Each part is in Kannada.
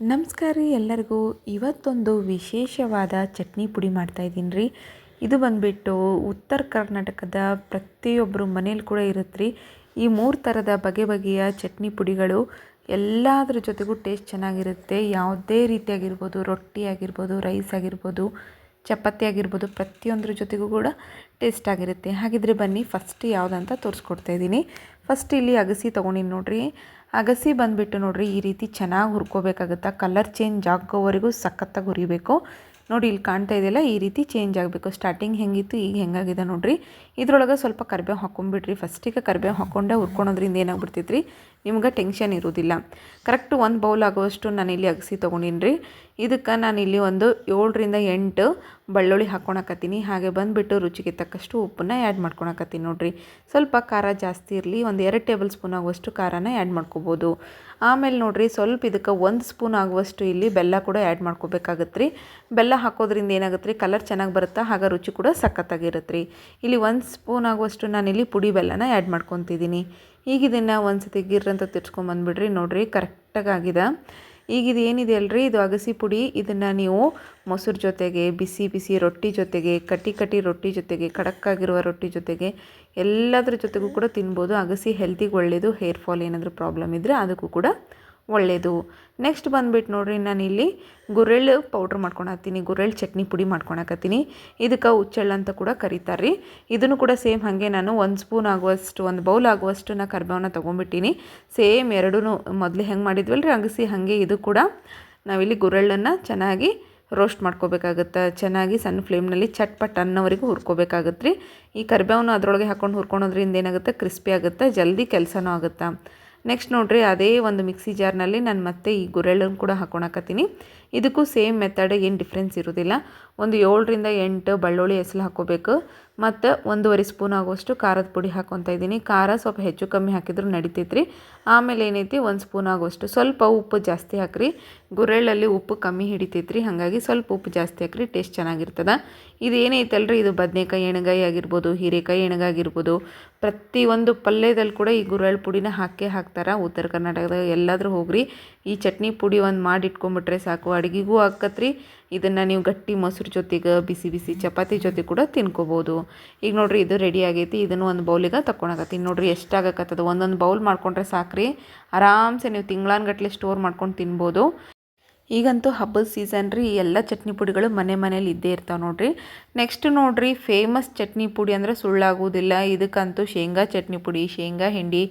ನಮಸ್ಕಾರ ರೀ ಎಲ್ಲರಿಗೂ. ಇವತ್ತೊಂದು ವಿಶೇಷವಾದ ಚಟ್ನಿ ಪುಡಿ ಮಾಡ್ತಾಯಿದ್ದೀನಿ ರೀ. ಇದು ಬಂದುಬಿಟ್ಟು ಉತ್ತರ ಕರ್ನಾಟಕದ ಪ್ರತಿಯೊಬ್ಬರು ಮನೇಲಿ ಕೂಡ ಇರುತ್ತೆ ರೀ. ಈ ಮೂರು ಥರದ ಬಗೆ ಬಗೆಯ ಚಟ್ನಿ ಪುಡಿಗಳು ಎಲ್ಲದರ ಜೊತೆಗೂ ಟೇಸ್ಟ್ ಚೆನ್ನಾಗಿರುತ್ತೆ. ಯಾವುದೇ ರೀತಿಯಾಗಿರ್ಬೋದು, ರೊಟ್ಟಿ ಆಗಿರ್ಬೋದು, ರೈಸ್ ಆಗಿರ್ಬೋದು ಚಪಾತಿ ಆಗಿರ್ಬೋದು ಪ್ರತಿಯೊಂದ್ರ ಜೊತೆಗೂ ಕೂಡ ಟೇಸ್ಟ್ ಆಗಿರುತ್ತೆ. ಹಾಗಿದ್ರೆ ಬನ್ನಿ ಫಸ್ಟ್ ಯಾವುದಂತ ತೋರಿಸ್ಕೊಡ್ತಾ ಇದ್ದೀನಿ. ಫಸ್ಟ್ ಇಲ್ಲಿ ಅಗಸಿ ತೊಗೊಂಡಿನಿ ನೋಡಿರಿ. ಅಗಸಿ ಬಂದುಬಿಟ್ಟು ನೋಡಿರಿ, ಈ ರೀತಿ ಚೆನ್ನಾಗಿ ಹುರ್ಕೋಬೇಕಾಗುತ್ತೆ? ಕಲರ್ ಚೇಂಜ್ ಆಗೋವರೆಗೂ ಸಖತ್ತಾಗಿ ಹುರಿಬೇಕು. ನೋಡಿ, ಇಲ್ಲಿ ಕಾಣ್ತಾ ಇದೆಯಲ್ಲ, ಈ ರೀತಿ ಚೇಂಜ್ ಆಗಬೇಕು. ಸ್ಟಾರ್ಟಿಂಗ್ ಹೆಂಗಿತ್ತು, ಈಗ ಹೆಂಗಾಗಿದೆ ನೋಡಿರಿ. ಇದ್ರೊಳಗೆ ಸ್ವಲ್ಪ ಕರಿಬೇವು ಹಾಕೊಂಬಿಡ್ರಿ. ಫಸ್ಟಿಗೆ ಕರಿಬೇವು ಹಾಕೊಂಡೆ ಹುರ್ಕೊಳೋದ್ರಿಂದ ಏನಾಗ್ಬಿಡ್ತೈತೆ ರೀ ನಿಮ್ಗೆ ಟೆನ್ಷನ್ ಇರೋದಿಲ್ಲ ಕರೆಕ್ಟ್ ಒಂದು ಬೌಲ್ ಆಗುವಷ್ಟು ನಾನು ಇಲ್ಲಿ ಅಗಸಿ ತೊಗೊಂಡಿನಿ ರೀ ಇದಕ್ಕೆ ನಾನು ಇಲ್ಲಿ ಒಂದು ಏಳರಿಂದ ಎಂಟು ಬೆಳ್ಳುಳ್ಳಿ ಹಾಕ್ಕೊಳಕತ್ತೀನಿ ಹಾಗೆ ಬಂದುಬಿಟ್ಟು ರುಚಿಗೆ ತಕ್ಕಷ್ಟು ಉಪ್ಪನ್ನ ಆ್ಯಡ್ ಮಾಡ್ಕೊಳಕತ್ತೀನಿ ನೋಡಿರಿ. ಸ್ವಲ್ಪ ಖಾರ ಜಾಸ್ತಿ ಇರಲಿ, ಒಂದು ಎರಡು ಟೇಬಲ್ ಸ್ಪೂನ್ ಆಗುವಷ್ಟು ಖಾರನ ಆ್ಯಡ್ ಮಾಡ್ಕೋಬೋದು. ಆಮೇಲೆ ನೋಡಿರಿ, ಸ್ವಲ್ಪ ಇದಕ್ಕೆ ಒಂದು ಸ್ಪೂನ್ ಆಗುವಷ್ಟು ಇಲ್ಲಿ ಬೆಲ್ಲ ಕೂಡ ಆ್ಯಡ್ ಮಾಡ್ಕೋಬೇಕಾಗತ್ತೆ ರೀ ಬೆಲ್ಲ ಹಾಕೋದ್ರಿಂದ ಏನಾಗುತ್ತೆ ರೀ ಕಲರ್ ಚೆನ್ನಾಗಿ ಬರುತ್ತೆ, ಹಾಗೆ ರುಚಿ ಕೂಡ ಸಖತ್ತಾಗಿರುತ್ತೆ ರೀ ಇಲ್ಲಿ ಒಂದು ಸ್ಪೂನ್ ಆಗುವಷ್ಟು ನಾನಿಲ್ಲಿ ಪುಡಿ ಬೆಲ್ಲನ ಆ್ಯಡ್ ಮಾಡ್ಕೊತಿದ್ದೀನಿ ಈಗ ಇದನ್ನು ಒಂದು ಸತಿ ಗಿರ್ರಂತ ತಿರ್ಸ್ಕೊಂಬಂದ್ಬಿಡ್ರಿ ನೋಡಿರಿ ಕರೆಕ್ಟಾಗಿ ಆಗಿದೆ. ಈಗ ಏನಿದೆ ಅಲ್ರಿ? ಇದು ಅಗಸಿ ಪುಡಿ. ಇದನ್ನು ನೀವು ಮೊಸರು ಜೊತೆಗೆ, ಬಿಸಿ ಬಿಸಿ ರೊಟ್ಟಿ ಜೊತೆಗೆ ಕಟ್ಟಿ ಕಟ್ಟಿ ರೊಟ್ಟಿ ಜೊತೆಗೆ, ಖಡಕ್ಕಾಗಿರುವ ರೊಟ್ಟಿ ಜೊತೆಗೆ ಎಲ್ಲದರ ಜೊತೆಗೂ ಕೂಡ ತಿನ್ಬೋದು. ಅಗಸಿ ಹೆಲ್ತಿಗೆ ಒಳ್ಳೆಯದು ಹೇರ್ ಫಾಲ್ ಏನಾದರೂ ಪ್ರಾಬ್ಲಮ್ ಇದ್ದರೆ ಅದಕ್ಕೂ ಕೂಡ ಒಳ್ಳೆಯದು ನೆಕ್ಸ್ಟ್ ಬಂದುಬಿಟ್ಟು ನೋಡಿರಿ ನಾನಿಲ್ಲಿ ಗುರೆಳ್ಳು ಪೌಡ್ರ್ ಮಾಡ್ಕೊಳತ್ತೀನಿ. ಗುರೆಳ್ಳು ಚಟ್ನಿ ಪುಡಿ ಮಾಡ್ಕೊಳಕತ್ತೀನಿ. ಇದಕ್ಕೆ ಹುಚ್ಚೆಳ್ಳು ಅಂತ ಕೂಡ ಕರೀತಾರೆ ರೀ ಇದನ್ನು ಕೂಡ ಸೇಮ್ ಹಾಗೆ ನಾನು ಒಂದು ಸ್ಪೂನ್ ಆಗುವಷ್ಟು, ಒಂದು ಬೌಲ್ ಆಗುವಷ್ಟು ನಾ ಕರ್ಬೇವನ್ನ ತೊಗೊಂಬಿಟ್ಟಿನಿ. ಸೇಮ್ ಎರಡೂ ಮೊದಲು ಹೆಂಗೆ ಮಾಡಿದ್ವಲ್ಲ ರೀ ಅಗಸಿ ಹಾಗೆ ಇದು ಕೂಡ ನಾವಿಲ್ಲಿ ಗುರೆಳ್ಳನ್ನು ಚೆನ್ನಾಗಿ ರೋಸ್ಟ್ ಮಾಡ್ಕೋಬೇಕಾಗುತ್ತೆ. ಚೆನ್ನಾಗಿ ಸಣ್ಣ ಫ್ಲೇಮ್ನಲ್ಲಿ ಚಟ್ಪಟ್ ಅನ್ನೋವರೆಗೂ ಹುರ್ಕೋಬೇಕಾಗುತ್ತೆ ರೀ ಈ ಕರ್ಬೇವನ್ನು ಅದರೊಳಗೆ ಹಾಕ್ಕೊಂಡು ಹುರ್ಕೊಳೋದ್ರಿಂದ ಏನಾಗುತ್ತೆ? ಕ್ರಿಸ್ಪಿ ಆಗುತ್ತೆ? ಜಲ್ದಿ ಕೆಲಸನೂ ಆಗುತ್ತೆ? ನೆಕ್ಸ್ಟ್ ನೋಡಿರಿ ಅದೇ ಒಂದು ಮಿಕ್ಸಿ ಜಾರ್ನಲ್ಲಿ ನಾನು ಮತ್ತೆ ಈ ಗುರೆಳ್ಳನ್ನು ಕೂಡ ಹಾಕ್ಕೊಳಕತ್ತೀನಿ ಇದಕ್ಕೂ ಸೇಮ್ ಮೆಥಡ್ ಏನು ಡಿಫ್ರೆನ್ಸ್ ಇರೋದಿಲ್ಲ. ಒಂದು ಏಳರಿಂದ ಎಂಟು ಬೆಳ್ಳುಳ್ಳಿ ಹೆಸಲು ಹಾಕೋಬೇಕು. ಮತ್ತು ಒಂದೂವರೆ ಸ್ಪೂನ್ ಆಗುವಷ್ಟು ಖಾರದ ಪುಡಿ ಹಾಕ್ಕೊತಾ ಇದ್ದೀನಿ. ಖಾರ ಸ್ವಲ್ಪ ಹೆಚ್ಚು ಕಮ್ಮಿ ಹಾಕಿದ್ರು ನಡಿತೈತೆ ರೀ ಆಮೇಲೆ ಏನೈತಿ? ಒಂದು ಸ್ಪೂನ್ ಆಗುವಷ್ಟು ಸ್ವಲ್ಪ ಉಪ್ಪು ಜಾಸ್ತಿ ಹಾಕ್ರಿ. ಗುರೆಳ್ಳಲ್ಲಿ ಉಪ್ಪು ಕಮ್ಮಿ ಹಿಡಿತೈತ್ರಿ. ಹಾಗಾಗಿ ಸ್ವಲ್ಪ ಉಪ್ಪು ಜಾಸ್ತಿ ಹಾಕ್ರಿ ಟೇಸ್ಟ್ ಚೆನ್ನಾಗಿರ್ತದೆ. ಇದು ಏನೈತಲ್ರಿ? ಇದು ಬದನೆಕಾಯಿ ಎಣ್ಗಾಯಿ ಆಗಿರ್ಬೋದು, ಹೀರೆಕಾಯಿ ಎಣ್ಗಾಗಿರ್ಬೋದು ಪ್ರತಿಯೊಂದು ಪಲ್ಯದಲ್ಲಿ ಕೂಡ ಈ ಗುರೆಳ್ಳು ಪುಡಿನ ಹಾಕೇ ಹಾಕ್ತಾರೆ. ಉತ್ತರ ಕರ್ನಾಟಕದಾಗ ಎಲ್ಲಾದರೂ ಹೋಗ್ರಿ. ಈ ಚಟ್ನಿ ಪುಡಿ ಒಂದು ಮಾಡಿ ಇಟ್ಕೊಂಬಿಟ್ರೆ ಸಾಕು. ಅಡುಗೆಗೂ ಹಾಕತ್ರಿ. ಇದನ್ನು ನೀವು ಗಟ್ಟಿ ಮೊಸರು ಜೊತೆಗೆ ಬಿಸಿ ಬಿಸಿ ಚಪಾತಿ ಜೊತೆ ಕೂಡ ತಿನ್ಕೋಬೋದು. ಈಗ ನೋಡಿರಿ ಇದು ರೆಡಿ ಆಗೈತಿ. ಇದನ್ನು ಒಂದು ಬೌಲಿಗೆ ತಕ್ಕೊಳಕತ್ತೀನಿ ನೋಡಿರಿ ಎಷ್ಟಾಗಕತ್ತದ ಒಂದೊಂದು ಬೌಲ್ ಮಾಡ್ಕೊಂಡ್ರೆ ಸಾಕ್ರಿ. ಆರಾಮ್ಸೆ ನೀವು ತಿಂಗಳಾನ್ಗಟ್ಲೆ ಸ್ಟೋರ್ ಮಾಡ್ಕೊಂಡು ತಿನ್ಬೋದು. ಈಗಂತೂ ಹಬ್ಬದ ಸೀಸನ್ ರೀ. ಎಲ್ಲ ಚಟ್ನಿ ಪುಡಿಗಳು ಮನೆ ಮನೇಲಿ ಇದ್ದೇ ಇರ್ತಾವೆ ನೋಡಿರಿ. ನೆಕ್ಸ್ಟ್ ನೋಡಿರಿ ಫೇಮಸ್ ಚಟ್ನಿ ಪುಡಿ ಅಂದರೆ ಸುಳ್ಳಾಗೋದಿಲ್ಲ. ಇದಕ್ಕಂತೂ ಶೇಂಗಾ ಚಟ್ನಿ ಪುಡಿ, ಶೇಂಗಾ ಹಿಂಡಿ,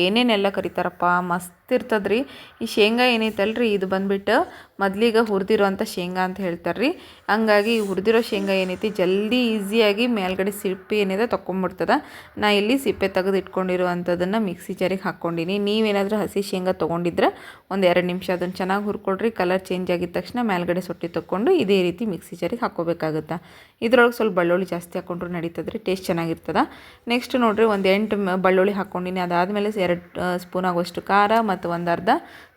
ಏನೇನೆಲ್ಲ ಕರಿತಾರಪ್ಪ? ಮಸ್ತ್ ಇರ್ತದೆ ರೀ ಈ ಶೇಂಗಾ ಏನೈತಲ್ರಿ? ಇದು ಬಂದುಬಿಟ್ಟು ಮೊದಲಿಗೆ ಹುರಿದಿರೋಂಥ ಶೇಂಗಾ ಅಂತ ಹೇಳ್ತಾರೆ ರೀ ಹಂಗಾಗಿ ಹುರಿದಿರೋ ಶೇಂಗಾ ಏನೈತಿ? ಜಲ್ದಿ ಈಸಿಯಾಗಿ ಮೇಲ್ಗಡೆ ಸಿಪ್ಪೆ ಏನಿದೆ ತೊಗೊಂಬಿಡ್ತದೆ ನಾ ಇಲ್ಲಿ ಸಿಪ್ಪೆ ತೆಗೆದು ಇಟ್ಕೊಂಡಿರುವಂಥದ್ದನ್ನು ಮಿಕ್ಸಿ ಜಾರಿಗೆ ಹಾಕ್ಕೊಂಡಿನಿ. ನೀವೇನಾದರೂ ಹಸಿ ಶೇಂಗಾ ತೊಗೊಂಡಿದ್ರೆ ಒಂದು ಎರಡು ನಿಮಿಷ ಅದನ್ನು ಚೆನ್ನಾಗಿ ಹುರ್ಕೊಳ್ರಿ. ಕಲರ್ ಚೇಂಜ್ ಆಗಿದ ತಕ್ಷಣ ಮೇಲ್ಗಡೆ ಸೊಟ್ಟಿ ತೊಗೊಂಡು ಇದೇ ರೀತಿ ಮಿಕ್ಸಿ ಜಾರಿಗೆ ಹಾಕ್ಕೋಬೇಕಾಗುತ್ತೆ. ಇದ್ರೊಳಗೆ ಸ್ವಲ್ಪ ಬೆಳ್ಳುಳ್ಳಿ ಜಾಸ್ತಿ ಹಾಕೊಂಡ್ರು ನಡೀತದೆ ರೀ ಟೇಸ್ಟ್ ಚೆನ್ನಾಗಿರ್ತದೆ. ನೆಕ್ಸ್ಟ್ ನೋಡಿರಿ, ಒಂದು ಎಂಟು ಬೆಳ್ಳುಳ್ಳಿ ಹಾಕ್ಕೊಂಡಿನಿ ಅದಾದಮೇಲೆ ಎರಡು ಸ್ಪೂನ್ ಆಗುವಷ್ಟು ಖಾರ ಮತ್ತು ಒಂದು ಅರ್ಧ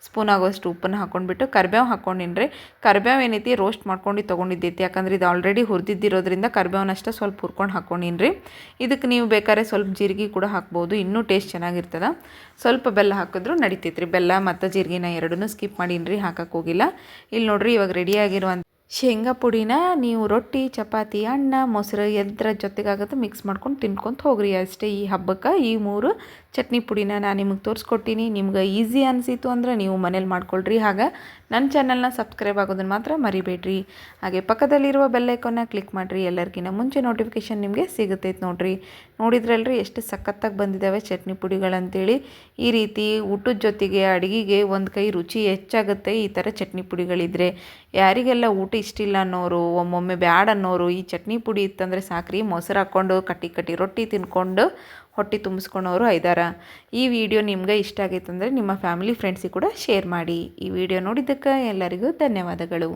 ಸ್ಪೂನ್ ಆಗೋಷ್ಟು ಉಪ್ಪನ್ನು ಹಾಕ್ಕೊಂಡ್ಬಿಟ್ಟು ಕರ್ಬೇವು ಹಾಕ್ಕೊಂಡಿನ್ರಿ. ಕರ್ಬೇವು ಏನೈತಿ? ರೋಸ್ಟ್ ಮಾಡ್ಕೊಂಡು ತೊಗೊಂಡಿದ್ದೈತಿ. ಯಾಕಂದ್ರೆ ಇದು ಆಲ್ರೆಡಿ ಹುರಿದಿದ್ದಿರೋದ್ರಿಂದ ಕರ್ಬೇವನ್ನಷ್ಟೇ ಸ್ವಲ್ಪ ಹುರ್ಕೊಂಡು ಹಾಕ್ಕೊಂಡಿನ್ರಿ. ಇದಕ್ಕೆ ನೀವು ಬೇಕಾದ್ರೆ ಸ್ವಲ್ಪ ಜೀರಿಗೆ ಕೂಡ ಹಾಕ್ಬೋದು. ಇನ್ನೂ ಟೇಸ್ಟ್ ಚೆನ್ನಾಗಿರ್ತದೆ. ಸ್ವಲ್ಪ ಬೆಲ್ಲ ಹಾಕಿದ್ರು ನಡಿತೈತ್ರಿ. ಬೆಲ್ಲ ಮತ್ತು ಜೀರಿಗೆನ ಎರಡನ್ನೂ ಸ್ಕಿಪ್ ಮಾಡೀನಿ ರೀ ಹೋಗಿಲ್ಲ. ಇಲ್ಲಿ ನೋಡಿರಿ ಇವಾಗ ರೆಡಿಯಾಗಿರುವಂಥ ಶೇಂಗಾ ಪುಡಿನ ನೀವು ರೊಟ್ಟಿ, ಚಪಾತಿ, ಅನ್ನ, ಮೊಸರು ಎದ್ರ ಜೊತೆಗಾಗುತ್ತೆ ಮಿಕ್ಸ್ ಮಾಡ್ಕೊಂಡು ತಿನ್ಕೊಂತ ಹೋಗ್ರಿ. ಅಷ್ಟೇ ಈ ಹಬ್ಬಕ್ಕೆ ಈ ಮೂರು ಚಟ್ನಿ ಪುಡಿನ ನಾನು ನಿಮಗೆ ತೋರಿಸ್ಕೊಟ್ಟಿನಿ ನಿಮ್ಗೆ ಈಸಿ ಅನಿಸಿತು ಅಂದ್ರೆ ನೀವು ಮನೇಲಿ ಮಾಡ್ಕೊಳ್ರಿ. ಹಾಗೆ ನನ್ನ ಚಾನಲ್ನ ಸಬ್ಸ್ಕ್ರೈಬ್ ಆಗೋದನ್ನು ಮಾತ್ರ ಮರಿಬೇಡ್ರಿ. ಹಾಗೆ ಪಕ್ಕದಲ್ಲಿರುವ ಬೆಲ್ಲೈಕನ್ನ ಕ್ಲಿಕ್ ಮಾಡಿರಿ. ಎಲ್ಲರಿಗಿನ ಮುಂಚೆ ನೋಟಿಫಿಕೇಷನ್ ನಿಮಗೆ ಸಿಗುತ್ತೈತೆ ನೋಡಿರಿ. ನೋಡಿದ್ರಲ್ರಿ, ಎಷ್ಟು ಸಖತ್ತಾಗಿ ಬಂದಿದ್ದಾವೆ ಚಟ್ನಿ ಪುಡಿಗಳಂತೇಳಿ. ಈ ರೀತಿ ಊಟದ ಜೊತೆಗೆ ಅಡುಗೆಗೆ ಒಂದು ಕೈ ರುಚಿ ಹೆಚ್ಚಾಗುತ್ತೆ ಈ ಥರ ಚಟ್ನಿ ಪುಡಿಗಳಿದ್ರೆ. ಯಾರಿಗೆಲ್ಲ ಊಟ ಇಷ್ಟ ಇಲ್ಲ ಅನ್ನೋರು, ಒಮ್ಮೊಮ್ಮೆ ಬ್ಯಾಡ ಅನ್ನೋರು ಈ ಚಟ್ನಿ ಪುಡಿ ಇತ್ತಂದರೆ ಸಾಕ್ರಿ, ಮೊಸರು ಹಾಕ್ಕೊಂಡು ಕಟ್ಟಿ ಕಟ್ಟಿ ರೊಟ್ಟಿ ತಿನ್ಕೊಂಡು ಹೊಟ್ಟೆ ತುಂಬಿಸ್ಕೊಳೋರು ಐದಾರ. ಈ ವಿಡಿಯೋ ನಿಮ್ಗೆ ಇಷ್ಟ ಆಗೈತಂದರೆ ನಿಮ್ಮ ಫ್ಯಾಮಿಲಿ, ಫ್ರೆಂಡ್ಸಿಗೆ ಕೂಡ ಶೇರ್ ಮಾಡಿ. ಈ ವಿಡಿಯೋ ನೋಡಿದ್ದಕ್ಕೆ ಎಲ್ಲರಿಗೂ ಧನ್ಯವಾದಗಳು.